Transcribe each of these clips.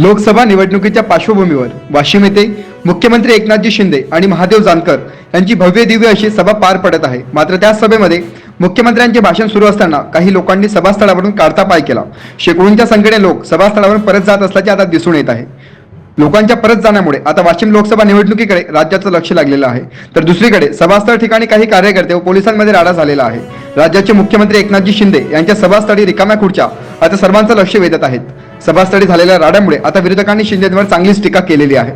लोकसभा निवडणुकीच्या पार्श्वभूमीवर वाशिम येथे मुख्यमंत्री एकनाथजी शिंदे आणि महादेव जानकर यांची भव्य दिव्य अशी सभा पार पडत आहे. मात्र त्या सभेमध्ये मुख्यमंत्र्यांचे भाषण सुरू असताना काही लोकांनी सभास्थळावरून काढता पाय केला. शेकडोंच्या संख्येने लोक सभास्थळावरून परत जात असल्याचे आता दिसून येत आहे. लोकांच्या परत जाण्यामुळे आता वाशिम लोकसभा निवडणुकीकडे राज्याचं लक्ष लागलेलं आहे. तर दुसरीकडे सभास्थळ ठिकाणी काही कार्यकर्ते व पोलिसांमध्ये राडा झालेला आहे. राज्याचे मुख्यमंत्री एकनाथजी शिंदे यांच्या सभास्थळी रिकाम्या खुर्च्या आता सर्वांचं लक्ष वेधत आहेत. सभास्थळी झालेल्या राड्यामुळे आता विरोधकांनी शिंदेंवर चांगलीच टीका केलेली आहे.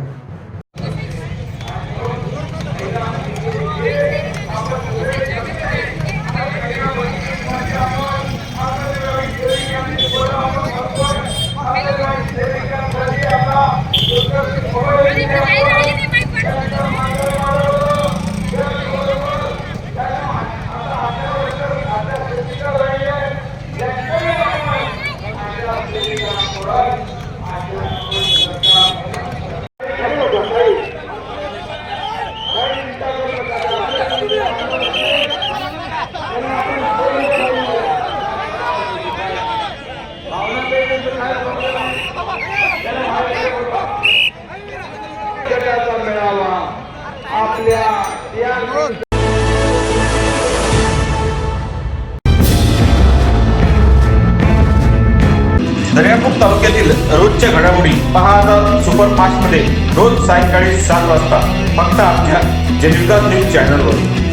आपल्या या दर्यापूर तालुक्यातील रोजच्या घडामोडी पहा सुपर फास्टमध्ये रोज सायंकाळी सात वाजता फक्त आमच्या जनविकास न्यूज चॅनलवर.